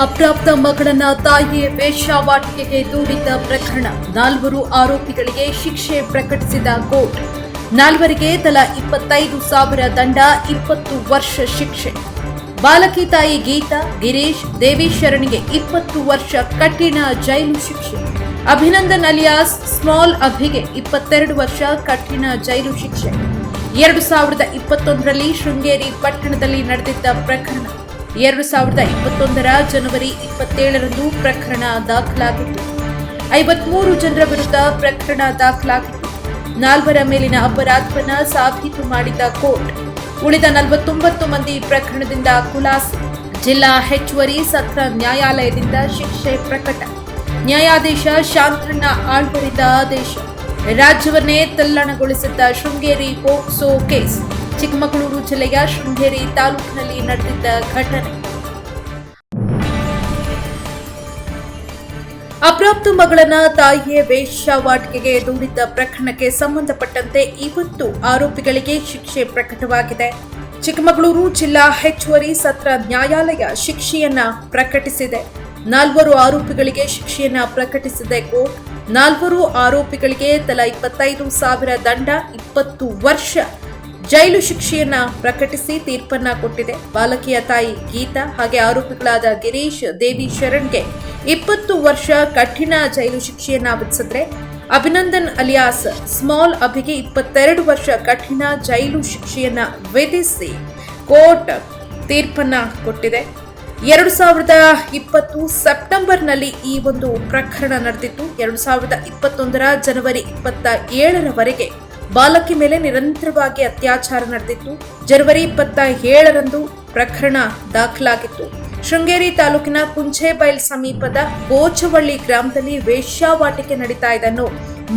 ಅಪ್ರಾಪ್ತ ಮಗಳನ್ನ ತಾಯಿಯ ವೇಶ್ಯಾವಾಟಿಕೆಗೆ ದೂಡಿದ್ದ ಪ್ರಕರಣ. ನಾಲ್ವರು ಆರೋಪಿಗಳಿಗೆ ಶಿಕ್ಷೆ ಪ್ರಕಟಿಸಿದ ಕೋರ್ಟ್. ನಾಲ್ವರಿಗೆ ತಲಾ ಇಪ್ಪತ್ತೈದು ಸಾವಿರ ದಂಡ, ಇಪ್ಪತ್ತು ವರ್ಷ ಶಿಕ್ಷೆ. ಬಾಲಕಿ ತಾಯಿ ಗೀತಾ, ಗಿರೀಶ್ ದೇವೀಶರಣಿಗೆ ಇಪ್ಪತ್ತು ವರ್ಷ ಕಠಿಣ ಜೈಲು ಶಿಕ್ಷೆ. ಅಭಿನಂದನ್ ಅಲಿಯಾಸ್, ಸ್ಮಾಲ್ ಅಭಿಗೆ ಇಪ್ಪತ್ತೆರಡು ವರ್ಷ ಕಠಿಣ ಜೈಲು ಶಿಕ್ಷೆ. ಎರಡು ಸಾವಿರದ ಇಪ್ಪತ್ತೊಂದರಲ್ಲಿ ಶೃಂಗೇರಿ ಪಟ್ಟಣದಲ್ಲಿ ನಡೆದಿದ್ದ ಪ್ರಕರಣ. ಎರಡು ಸಾವಿರದ ಇಪ್ಪತ್ತೊಂದರ ಜನವರಿ ಇಪ್ಪತ್ತೇಳರಂದು ಪ್ರಕರಣ ದಾಖಲಾಗಿತ್ತು. ಐವತ್ಮೂರು ಜನರ ವಿರುದ್ಧ ಪ್ರಕರಣ ದಾಖಲಾಗಿತ್ತು. ನಾಲ್ವರ ಮೇಲಿನ ಅಪರಾಧವನ್ನ ಸಾಬೀತು ಮಾಡಿದ್ದ ಕೋರ್ಟ್, ಉಳಿದ ನಲವತ್ತೊಂಬತ್ತು ಮಂದಿ ಪ್ರಕರಣದಿಂದ ಖುಲಾಸೆ. ಜಿಲ್ಲಾ ಹೆಚ್ಚುವರಿ ಸತ್ರ ನ್ಯಾಯಾಲಯದಿಂದ ಶಿಕ್ಷೆ ಪ್ರಕಟ. ನ್ಯಾಯಾಧೀಶ ಶಾಂತಣ್ಣ ಆಳ್ವರಿದ್ದ ಆದೇಶ. ರಾಜ್ಯವನ್ನೇ ತಲ್ಲಣಗೊಳಿಸಿದ್ದ ಶೃಂಗೇರಿ ಪೋಕ್ಸೋ ಕೇಸ್. ಚಿಕ್ಕಮಗಳೂರು ಜಿಲ್ಲೆಯ ಶೃಂಗೇರಿ ತಾಲೂಕಿನಲ್ಲಿ ನಡೆದಿದ್ದ ಘಟನೆ. ಅಪ್ರಾಪ್ತ ಮಗಳನ್ನ ತಾಯಿಯ ವೇಶ್ಯಾವಾಟಿಕೆಗೆ ದೂಡಿದ್ದ ಪ್ರಕರಣಕ್ಕೆ ಸಂಬಂಧಪಟ್ಟಂತೆ ಇವತ್ತು ಆರೋಪಿಗಳಿಗೆ ಶಿಕ್ಷೆ ಪ್ರಕಟವಾಗಿದೆ. ಚಿಕ್ಕಮಗಳೂರು ಜಿಲ್ಲಾ ಹೆಚ್ಚುವರಿ ಸತ್ರ ನ್ಯಾಯಾಲಯ ಶಿಕ್ಷೆಯನ್ನ ಪ್ರಕಟಿಸಿದೆ. ನಾಲ್ವರು ಆರೋಪಿಗಳಿಗೆ ಶಿಕ್ಷೆಯನ್ನ ಪ್ರಕಟಿಸಿದೆ ಕೋರ್ಟ್. ನಾಲ್ವರು ಆರೋಪಿಗಳಿಗೆ ತಲಾ ಇಪ್ಪತ್ತೈದು ಸಾವಿರ ದಂಡ, ಇಪ್ಪತ್ತು ವರ್ಷ ಜೈಲು ಶಿಕ್ಷೆಯನ್ನ ಪ್ರಕಟಿಸಿ ತೀರ್ಪನ್ನ ಕೊಟ್ಟಿದೆ. ಬಾಲಕಿಯ ತಾಯಿ ಗೀತಾ ಹಾಗೆ ಆರೋಪಿಗಳಾದ ಗಿರೀಶ್, ದೇವಿ, ಶರಣ್ಗೆ ಇಪ್ಪತ್ತು ವರ್ಷ ಕಠಿಣ ಜೈಲು ಶಿಕ್ಷೆಯನ್ನ ವಿಧಿಸಿದ್ರೆ ಅಭಿನಂದನ್ ಅಲಿಯಾಸ್ ಸ್ಮಾಲ್ ಅಭಿಗೆ ಇಪ್ಪತ್ತೆರಡು ವರ್ಷ ಕಠಿಣ ಜೈಲು ಶಿಕ್ಷೆಯನ್ನ ವಿಧಿಸಿ ಕೋರ್ಟ್ ತೀರ್ಪನ್ನ ಕೊಟ್ಟಿದೆ. ಎರಡು ಸಾವಿರದ ಇಪ್ಪತ್ತು ಸೆಪ್ಟೆಂಬರ್ನಲ್ಲಿ ಈ ಒಂದು ಪ್ರಕರಣ ನಡೆದಿತ್ತು. ಎರಡು ಸಾವಿರದ ಇಪ್ಪತ್ತೊಂದರ ಜನವರಿ ಇಪ್ಪತ್ತ ಏಳರವರೆಗೆ ಬಾಲಕಿ ಮೇಲೆ ನಿರಂತರವಾಗಿ ಅತ್ಯಾಚಾರ ನಡೆದಿತ್ತು. ಜನವರಿ ಇಪ್ಪತ್ತ ಏಳರಂದು ಪ್ರಕರಣ ದಾಖಲಾಗಿತ್ತು. ಶೃಂಗೇರಿ ತಾಲೂಕಿನ ಕುಂಚೇಬೈಲ್ ಸಮೀಪದ ಗೋಚವಳ್ಳಿ ಗ್ರಾಮದಲ್ಲಿ ವೇಶ್ಯಾವಾಟಿಕೆ ನಡೀತಾ ಇದನ್ನು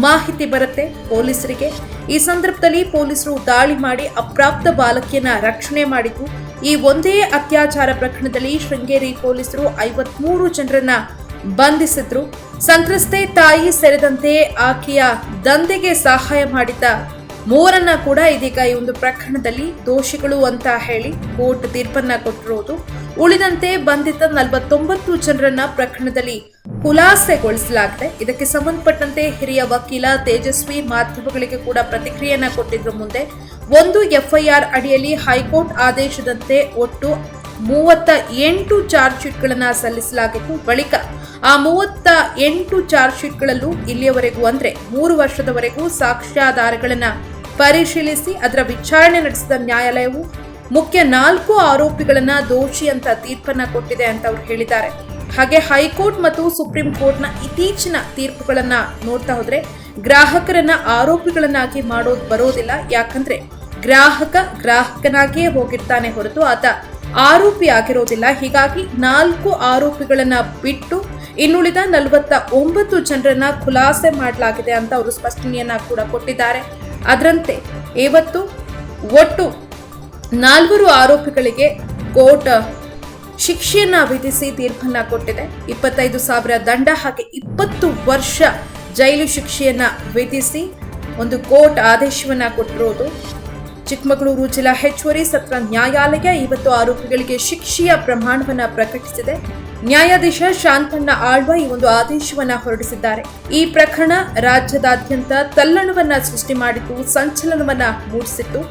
ಮಾಹಿತಿ ಬರುತ್ತೆ ಪೊಲೀಸರಿಗೆ. ಈ ಸಂದರ್ಭದಲ್ಲಿ ಪೊಲೀಸರು ದಾಳಿ ಮಾಡಿ ಅಪ್ರಾಪ್ತ ಬಾಲಕಿಯನ್ನ ರಕ್ಷಣೆ ಮಾಡಿದ್ದು, ಈ ಒಂದೇ ಅತ್ಯಾಚಾರ ಪ್ರಕರಣದಲ್ಲಿ ಶೃಂಗೇರಿ ಪೊಲೀಸರು ಐವತ್ಮೂರು ಜನರನ್ನ ಬಂಧಿಸಿದ್ರು. ಸಂತ್ರಸ್ತೆ ತಾಯಿ ಸೇರಿದಂತೆ ಆಕೆಯ ದಂಧೆಗೆ ಸಹಾಯ ಮಾಡಿದ್ದ ಮೂರನ್ನ ಕೂಡ ಇದೀಗ ಈ ಒಂದು ಪ್ರಕರಣದಲ್ಲಿ ದೋಷಿಗಳು ಅಂತ ಹೇಳಿ ಕೋರ್ಟ್ ತೀರ್ಪನ್ನ ಕೊಟ್ಟಿರೋದು. ಉಳಿದಂತೆ ಬಂಧಿತ ನಲವತ್ತೊಂಬತ್ತು ಜನರನ್ನ ಪ್ರಕರಣದಲ್ಲಿ ಖುಲಾಸೆಗೊಳಿಸಲಾಗಿದೆ. ಇದಕ್ಕೆ ಸಂಬಂಧಪಟ್ಟಂತೆ ಹಿರಿಯ ವಕೀಲ ತೇಜಸ್ವಿ ಮಾಧ್ಯಮಗಳಿಗೆ ಕೂಡ ಪ್ರತಿಕ್ರಿಯೆಯನ್ನ ಕೊಟ್ಟಿದ್ರು ಮುಂದೆ. ಒಂದು ಎಫ್ಐಆರ್ ಅಡಿಯಲ್ಲಿ ಹೈಕೋರ್ಟ್ ಆದೇಶದಂತೆ ಒಟ್ಟು ಮೂವತ್ತ ಎಂಟು ಚಾರ್ಜ್ ಶೀಟ್ಗಳನ್ನು ಸಲ್ಲಿಸಲಾಗಿತ್ತು ಬಳಿಕ ಆ ಮೂವತ್ತ ಎಂಟು ಚಾರ್ಜ್ ಶೀಟ್ಗಳಲ್ಲೂ ಇಲ್ಲಿಯವರೆಗೂ ಅಂದ್ರೆ ಮೂರು ವರ್ಷದವರೆಗೂ ಸಾಕ್ಷ್ಯಾಧಾರಗಳನ್ನ ಪರಿಶೀಲಿಸಿ ಅದರ ವಿಚಾರಣೆ ನಡೆಸಿದ ನ್ಯಾಯಾಲಯವು ಮುಖ್ಯ ನಾಲ್ಕು ಆರೋಪಿಗಳನ್ನ ದೋಷಿ ಅಂತ ತೀರ್ಪನ್ನ ಕೊಟ್ಟಿದೆ ಅಂತ ಅವರು ಹೇಳಿದ್ದಾರೆ. ಹಾಗೆ ಹೈಕೋರ್ಟ್ ಮತ್ತು ಸುಪ್ರೀಂ ಕೋರ್ಟ್ನ ಇತ್ತೀಚಿನ ತೀರ್ಪುಗಳನ್ನ ನೋಡ್ತಾ ಹೋದ್ರೆ ಗ್ರಾಹಕರನ್ನ ಆರೋಪಿಗಳನ್ನಾಗಿ ಮಾಡೋದು ಬರೋದಿಲ್ಲ. ಯಾಕಂದ್ರೆ ಗ್ರಾಹಕ ಗ್ರಾಹಕನಾಗಿಯೇ ಹೋಗಿರ್ತಾನೆ ಹೊರತು ಆತ ಆರೋಪಿ ಆಗಿರೋದಿಲ್ಲ. ಹೀಗಾಗಿ ನಾಲ್ಕು ಆರೋಪಿಗಳನ್ನ ಬಿಟ್ಟು ಇನ್ನುಳಿದ ನಲವತ್ತ ಒಂಬತ್ತು ಜನರನ್ನ ಖುಲಾಸೆ ಮಾಡಲಾಗಿದೆ ಅಂತ ಅವರು ಸ್ಪಷ್ಟನೆಯನ್ನ ಕೂಡ ಕೊಟ್ಟಿದ್ದಾರೆ. ಅದರಂತೆ ಇವತ್ತು ಒಟ್ಟು ನಾಲ್ವರು ಆರೋಪಿಗಳಿಗೆ ಕೋರ್ಟ್ ಶಿಕ್ಷೆಯನ್ನ ವಿಧಿಸಿ ತೀರ್ಪನ್ನ ಕೊಟ್ಟಿದೆ. ಇಪ್ಪತ್ತೈದು ಸಾವಿರ ದಂಡ ಹಾಗೆ ಇಪ್ಪತ್ತು ವರ್ಷ ಜೈಲು ಶಿಕ್ಷೆಯನ್ನ ವಿಧಿಸಿ ಒಂದು ಕೋರ್ಟ್ ಆದೇಶವನ್ನ ಕೊಟ್ಟಿರೋದು. ಚಿಕ್ಕಮಗಳೂರು ಜಿಲ್ಲಾ ಹೆಚ್ಚುವರಿ ಸತ್ರ ನ್ಯಾಯಾಲಯ ಇವತ್ತು ಆರೋಪಿಗಳಿಗೆ ಶಿಕ್ಷೆಯ ಪ್ರಮಾಣವನ್ನು ಪ್ರಕಟಿಸಿದೆ. ನ್ಯಾಯಾಧೀಶ ಶಾಂತಣ್ಣ ಆಳ್ವ ಈ ಒಂದು ಆದೇಶವನ್ನ ಹೊರಡಿಸಿದ್ದಾರೆ. ಈ ಪ್ರಕರಣ ರಾಜ್ಯದಾದ್ಯಂತ ತಲ್ಲಣವನ್ನ ಸೃಷ್ಟಿ ಮಾಡಿತು ಸಂಚಲನವನ್ನ ಮೂಡಿಸಿತ್ತು.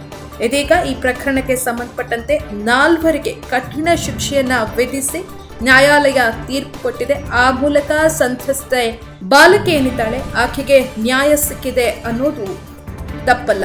ಇದೀಗ ಈ ಪ್ರಕರಣಕ್ಕೆ ಸಂಬಂಧಪಟ್ಟಂತೆ ನಾಲ್ವರಿಗೆ ಕಠಿಣ ಶಿಕ್ಷೆಯನ್ನ ವಿಧಿಸಿ ನ್ಯಾಯಾಲಯ ತೀರ್ಪು ಕೊಟ್ಟಿದೆ. ಆ ಮೂಲಕ ಸಂತ್ರಸ್ತೆ ಬಾಲಕಿ ಏನಿದ್ದಾಳೆ ಆಕೆಗೆ ನ್ಯಾಯ ಸಿಕ್ಕಿದೆ ಅನ್ನೋದು ತಪ್ಪಲ್ಲ.